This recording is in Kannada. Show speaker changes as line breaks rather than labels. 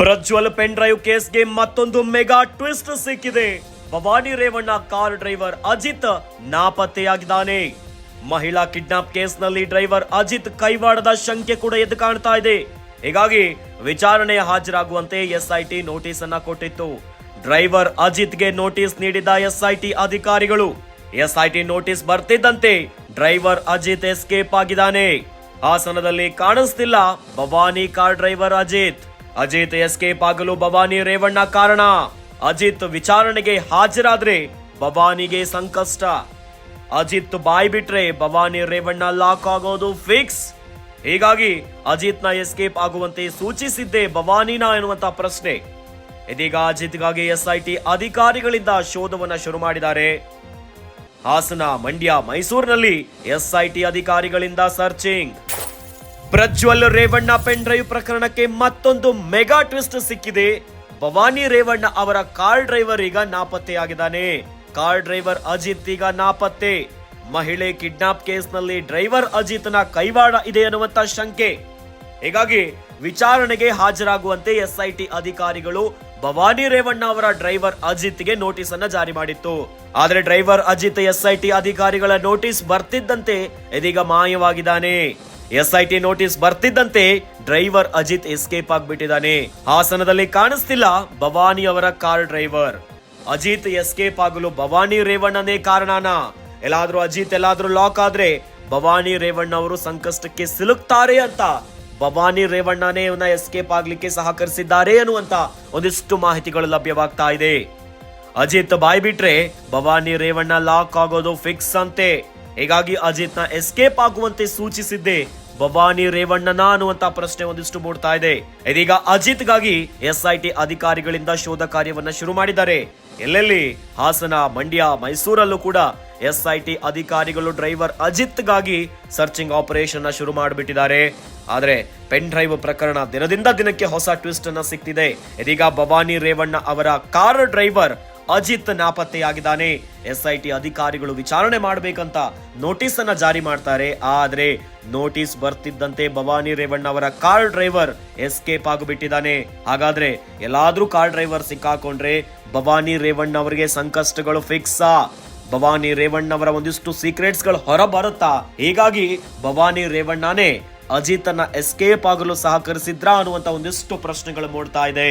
ಪ್ರಜ್ವಲ್ ಪೆನ್ ಡ್ರೈವ್ ಕೇಸ್ಗೆ ಮತ್ತೊಂದು ಮೆಗಾ ಟ್ವಿಸ್ಟ್ ಸಿಕ್ಕಿದೆ. ಭವಾನಿ ರೇವಣ್ಣ ಕಾರ್ ಡ್ರೈವರ್ ಅಜಿತ್ ನಾಪತ್ತೆಯಾಗಿದ್ದಾನೆ. ಮಹಿಳಾ ಕಿಡ್ನಾಪ್ ಕೇಸ್ನಲ್ಲಿ ಡ್ರೈವರ್ ಅಜಿತ್ ಕೈವಾಡದ ಶಂಕೆ ಕೂಡ ಎದ್ದು ಕಾಣ್ತಾ ಇದೆ. ಹೀಗಾಗಿ ವಿಚಾರಣೆ ಹಾಜರಾಗುವಂತೆ ಎಸ್ಐಟಿ ನೋಟಿಸ್ ಅನ್ನ ಕೊಟ್ಟಿತ್ತು. ಡ್ರೈವರ್ ಅಜಿತ್ಗೆ ನೋಟಿಸ್ ನೀಡಿದ ಎಸ್ಐಟಿ ಅಧಿಕಾರಿಗಳು, ಎಸ್ಐಟಿ ನೋಟಿಸ್ ಬರ್ತಿದ್ದಂತೆ ಡ್ರೈವರ್ ಅಜಿತ್ ಎಸ್ಕೇಪ್ ಆಗಿದ್ದಾನೆ. ಹಾಸನದಲ್ಲಿ ಕಾಣಿಸ್ತಿಲ್ಲ Bhavani car driver Ajit. Ajit escape ಆಗಲು ಭವಾನಿ ರೇವಣ್ಣ ಕಾರಣ. ಅಜಿತ್ ವಿಚಾರಣೆಗೆ ಹಾಜರಾದ್ರೆ ಭವಾನಿಗೆ ಸಂಕಷ್ಟ. ಅಜಿತ್ ಬಾಯ್ ಬಿಟ್ರೆ ಭವಾನಿ ರೇವಣ್ಣ ಲಾಕ್ ಆಗೋದು ಫಿಕ್ಸ್. ಹೀಗಾಗಿ ಅಜಿತ್ನ ಎಸ್ಕೇಪ್ ಆಗುವಂತೆ ಸೂಚಿಸಿದ್ದೆ ಭವಾನಿನ ಎನ್ನುವಂತ ಪ್ರಶ್ನೆ. ಇದೀಗ ಅಜಿತ್ಗಾಗಿ ಎಸ್ಐಟಿ ಅಧಿಕಾರಿಗಳಿಂದ ಶೋಧವನ್ನ ಶುರು ಮಾಡಿದ್ದಾರೆ. ಹಾಸನ, ಮಂಡ್ಯ, ಮೈಸೂರಿನಲ್ಲಿ ಎಸ್ಐಟಿ ಅಧಿಕಾರಿಗಳಿಂದ searching. Prajwal Revanna pen drive ಪ್ರಕರಣಕ್ಕೆ ಮತ್ತೊಂದು ಮೆಗಾ ಟ್ವಿಸ್ಟ್ ಸಿಕ್ಕಿದೆ. ಭವಾನಿ ರೇವಣ್ಣ ಅವರ ಕಾರ್ ಡ್ರೈವರ್ ಈಗ ನಾಪತ್ತೆಯಾಗಿದ್ದಾನೆ. ಕಾರ್ ಡ್ರೈವರ್ ಅಜಿತ್ ಈಗ ನಾಪತ್ತೆ. ಮಹಿಳೆ ಕಿಡ್ನಾಪ್ ಕೇಸ್ನಲ್ಲಿ ಡ್ರೈವರ್ ಅಜಿತ್ನ ಕೈವಾಡ ಇದೆ ಅನ್ನುವಂತ ಶಂಕೆ. ಹೀಗಾಗಿ ವಿಚಾರಣೆಗೆ ಹಾಜರಾಗುವಂತೆ ಎಸ್ಐಟಿ ಅಧಿಕಾರಿಗಳು ಭವಾನಿ ರೇವಣ್ಣ ಅವರ ಡ್ರೈವರ್ ಅಜಿತ್ಗೆ ನೋಟಿಸ್ ಅನ್ನ ಜಾರಿ ಮಾಡಿತ್ತು. ಆದರೆ ಡ್ರೈವರ್ ಅಜಿತ್ ಎಸ್ಐಟಿ ಅಧಿಕಾರಿಗಳ ನೋಟಿಸ್ ಬರ್ತಿದ್ದಂತೆ ಇದೀಗ ಮಾಯವಾಗಿದ್ದಾನೆ. ಎಸ್ಐಟಿ ನೋಟಿಸ್ ಬರ್ತಿದ್ದಂತೆ ಡ್ರೈವರ್ ಅಜಿತ್ ಎಸ್ಕೇಪ್ ಆಗ್ಬಿಟ್ಟಿದ್ದಾನೆ. ಹಾಸನದಲ್ಲಿ ಕಾಣಿಸ್ತಿಲ್ಲ ಭವಾನಿ ಅವರ ಕಾರ್ ಡ್ರೈವರ್. ಅಜಿತ್ ಎಸ್ಕೇಪ್ ಆಗಲು ಭವಾನಿ ರೇವಣ್ಣನೇ ಕಾರಣನ. ಎಲ್ಲಾದ್ರೂ ಅಜಿತ್ ಎಲ್ಲಾದ್ರೂ ಲಾಕ್ ಆದ್ರೆ ಭವಾನಿ ರೇವಣ್ಣ ಅವರು ಸಂಕಷ್ಟಕ್ಕೆ ಸಿಲುಕ್ತಾರೆ ಅಂತ. ಭವಾನಿ ರೇವಣ್ಣನೇ ಇವನ ಎಸ್ಕೇಪ್ ಆಗ್ಲಿಕ್ಕೆ ಸಹಕರಿಸಿದ್ದಾರೆ ಅನ್ನುವಂತ ಒಂದಿಷ್ಟು ಮಾಹಿತಿಗಳು ಲಭ್ಯವಾಗ್ತಾ ಇದೆ. ಅಜಿತ್ ಬಾಯ್ ಬಿಟ್ರೆ ಭವಾನಿ ರೇವಣ್ಣ ಲಾಕ್ ಆಗೋದು ಫಿಕ್ಸ್ ಅಂತೆ. ಹೀಗಾಗಿ ಅಜಿತ್ನ ಎಸ್ಕೇಪ್ ಆಗುವಂತೆ ಸೂಚಿಸಿದ್ದೆ. ಭವಾನಿ ರೇವಣ್ಣನ ಅನ್ನುವಂತ ಪ್ರಶ್ನೆ ಒಂದಿಷ್ಟು ಮೂಡ್ತಾ ಇದೆ. ಇದೀಗ ಅಜಿತ್ಗಾಗಿ ಎಸ್ಐಟಿ ಅಧಿಕಾರಿಗಳಿಂದ ಶೋಧ ಕಾರ್ಯವನ್ನ ಶುರು ಮಾಡಿದ್ದಾರೆ. ಎಲ್ಲೆಲ್ಲಿ? ಹಾಸನ, ಮಂಡ್ಯ, ಮೈಸೂರಲ್ಲೂ ಕೂಡ ಎಸ್ಐಟಿ ಅಧಿಕಾರಿಗಳು ಡ್ರೈವರ್ ಅಜಿತ್ಗಾಗಿ ಸರ್ಚಿಂಗ್ ಆಪರೇಷನ್ ಶುರು ಮಾಡಿಬಿಟ್ಟಿದ್ದಾರೆ. ಆದ್ರೆ ಪೆನ್ ಡ್ರೈವ್ ಪ್ರಕರಣ ದಿನದಿಂದ ದಿನಕ್ಕೆ ಹೊಸ ಟ್ವಿಸ್ಟ್ ಅನ್ನ ಸಿಕ್ತಿದೆ. ಇದೀಗ ಭವಾನಿ ರೇವಣ್ಣ ಅವರ ಕಾರ್ ಡ್ರೈವರ್ ಅಜಿತ್ ನಾಪತ್ತೆಯಾಗಿದ್ದಾನೆ. ಎಸ್ಐಟಿ ಅಧಿಕಾರಿಗಳು ವಿಚಾರಣೆ ಮಾಡಬೇಕಂತ ನೋಟಿಸ್ ಅನ್ನ ಜಾರಿ ಮಾಡ್ತಾರೆ. ಆದ್ರೆ ನೋಟಿಸ್ ಬರ್ತಿದ್ದಂತೆ ಭವಾನಿ ರೇವಣ್ಣ ಅವರ ಕಾರ್ ಡ್ರೈವರ್ ಎಸ್ಕೇಪ್ ಆಗಿಬಿಟ್ಟಿದ್ದಾನೆ. ಹಾಗಾದ್ರೆ ಎಲ್ಲಾದ್ರೂ ಕಾರ್ ಡ್ರೈವರ್ ಸಿಕ್ಕಾಕೊಂಡ್ರೆ ಭವಾನಿ ರೇವಣ್ಣ ಅವರಿಗೆ ಸಂಕಷ್ಟಗಳು ಫಿಕ್ಸಾ ಭವಾನಿ ರೇವಣ್ಣವರ ಒಂದಿಷ್ಟು ಸೀಕ್ರೆಟ್ಸ್ಗಳು ಹೊರ ಬರುತ್ತಾ? ಹೀಗಾಗಿ ಭವಾನಿ ರೇವಣ್ಣನೇ ಅಜಿತನ್ನ ಎಸ್ಕೇಪ್ ಆಗಲು ಸಹಕರಿಸಿದ್ರಾ ಅನ್ನುವಂತ ಒಂದಿಷ್ಟು ಪ್ರಶ್ನೆಗಳು ಮೂಡ್ತಾ ಇದೆ.